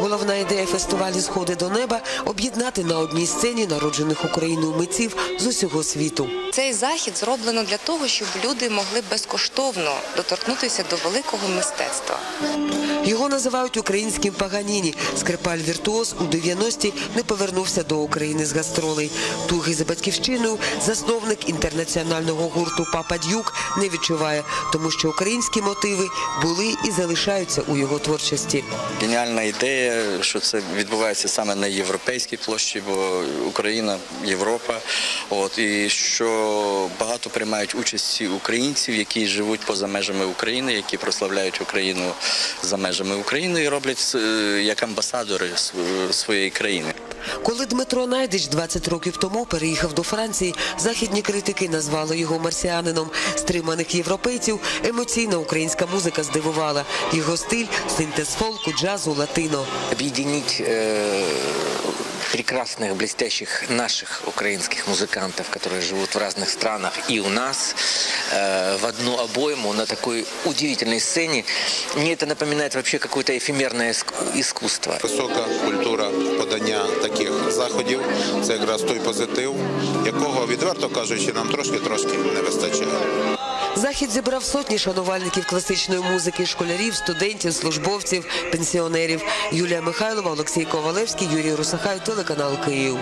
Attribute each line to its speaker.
Speaker 1: Головна ідея фестивалю Сходи до неба об'єднати на одній сцені народжених Україною митців з усього світу.
Speaker 2: Цей захід зроблено для того, щоб люди могли безкоштовно доторкнутися до великого мистецтва.
Speaker 1: Його називають українським Паганіні. Скрипаль віртуоз у 90-ті не повернувся до України з гастролей. Туги за батьківщиною засновник інтернаціонального гурту Папа Дюк не відчуває, тому що українські мотиви були і залишаються у його творчості.
Speaker 3: Геніальна ідея, що це відбувається саме на європейській площі, бо Україна, Європа. От і що багато приймають участь українців, які живуть поза межами України, які прославляють Україну за межами України і роблять е, як амбасадори своєї країни.
Speaker 1: Коли Дмитро Найдич 20 років тому переїхав до Франції, західні критики назвали його марсіанином. Стриманих європейців емоційна українська музика здивувала. Його стиль синтез фолку, джазу, латино.
Speaker 4: Об'єдніть... э, прекрасных, блестящих наших украинских музыкантов, которые живут в разных странах и у нас, э, в одну обойму на такой удивительной сцене. Мне это напоминает вообще какое-то эфемерное иску- искусство.
Speaker 5: Висока культура подання таких заходів це якраз той позитив, якого відверто кажучи, нам трошки-трошки не вистачає.
Speaker 1: Захід зібрав сотні шанувальників класичної музики, школярів, студентів, службовців, пенсіонерів. Юлія Михайлова, Олексій Ковалевський, Юрій Русахай, телеканал Київ.